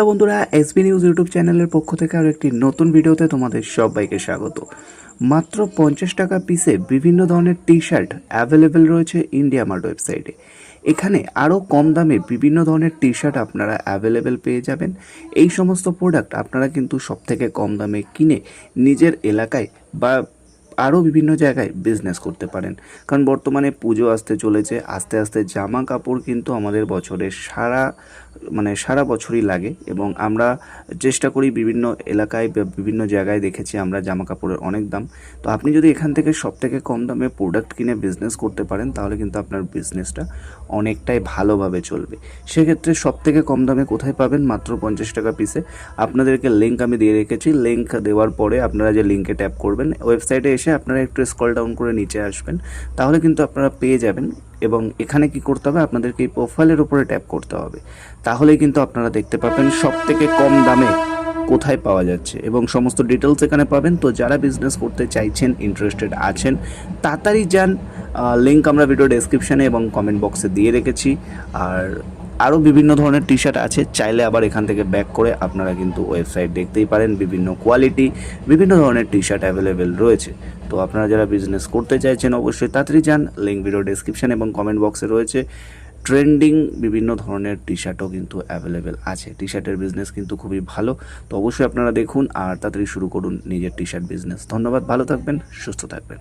Hello বন্ধুরা SB news YouTube চ্যানেলের পক্ষ থেকে আরও একটি নতুন ভিডিওতে তোমাদের সবাইকে স্বাগত। মাত্র পঞ্চাশ টাকা পিসে বিভিন্ন ধরনের টি শার্ট অ্যাভেলেবেল রয়েছে ইন্ডিয়া মার্ট ওয়েবসাইটে এখানে আরও কম দামে বিভিন্ন ধরনের টি শার্ট আপনারা অ্যাভেলেবেল পেয়ে যাবেন। এই সমস্ত প্রোডাক্ট আপনারা কিন্তু সবথেকে কম দামে কিনে নিজের এলাকায় বা আরও বিভিন্ন জায়গায় বিজনেস করতে পারেন। কারণ বর্তমানে পুজো আসতে চলেছে, আস্তে আস্তে জামা কাপড় কিন্তু আমাদের বছরের সারা মানে সারা বছরই লাগে এবং আমরা চেষ্টা করি বিভিন্ন এলাকায় বিভিন্ন জায়গায় দেখেছি আমরা জামা কাপড়ের অনেক দাম। তো আপনি যদি এখান থেকে সব থেকে কম দামে প্রোডাক্ট কিনে বিজনেস করতে পারেন, তাহলে কিন্তু আপনার বিজনেসটা অনেকটাই ভালোভাবে চলবে। সেক্ষেত্রে সব থেকে কম দামে কোথায় পাবেন? মাত্র পঞ্চাশ টাকা পিসে আপনাদেরকে লিঙ্ক আমি দিয়ে রেখেছি। লিঙ্ক দেওয়ার পরে আপনারা যে লিঙ্কে ট্যাপ করবেন ওয়েবসাইটে এসে আপনারা একটু স্ক্রল ডাউন করে নিচে আসবেন। তাহলে কিন্তু আপনারা পেয়ে যাবেন। এবং এখানে কি করতে হবে? আপনাদেরকে এই প্রোফাইলের উপরে ট্যাপ করতে হবে। তাহলেই কিন্তু আপনারা দেখতে পাবেন সব থেকে কম দামে কোথায় পাওয়া যাচ্ছে এবং সমস্ত ডিটেলস এখানে পাবেন। তো যারা বিজনেস করতে চাইছেন ইন্টারেস্টেড আছেন, তাড়াতাড়ি যান। লিঙ্ক আমরা ভিডিও ডেসক্রিপশানে এবং কমেন্ট বক্সে দিয়ে রেখেছি। আর আরও বিভিন্ন ধরনের টি শার্ট আছে, চাইলে আবার এখান থেকে ব্যাক করে আপনারা কিন্তু ওয়েবসাইট দেখতেই পারেন, বিভিন্ন কোয়ালিটি বিভিন্ন ধরনের টি শার্ট অ্যাভেলেবেল রয়েছে। তো আপনারা যারা বিজনেস করতে চাইছেন অবশ্যই তাড়াতাড়ি যান লিঙ্ক ভিডিও ডেসক্রিপশন এবং কমেন্ট বক্সে রয়েছে। ট্রেন্ডিং বিভিন্ন ধরনের টি শার্টও কিন্তু অ্যাভেলেবেল আছে। টি শার্টের বিজনেস কিন্তু খুবই ভালো। তো অবশ্যই আপনারা দেখুন আর তাড়াতাড়ি শুরু করুন নিজের টি শার্ট বিজনেস ধন্যবাদ, ভালো থাকবেন, সুস্থ থাকবেন।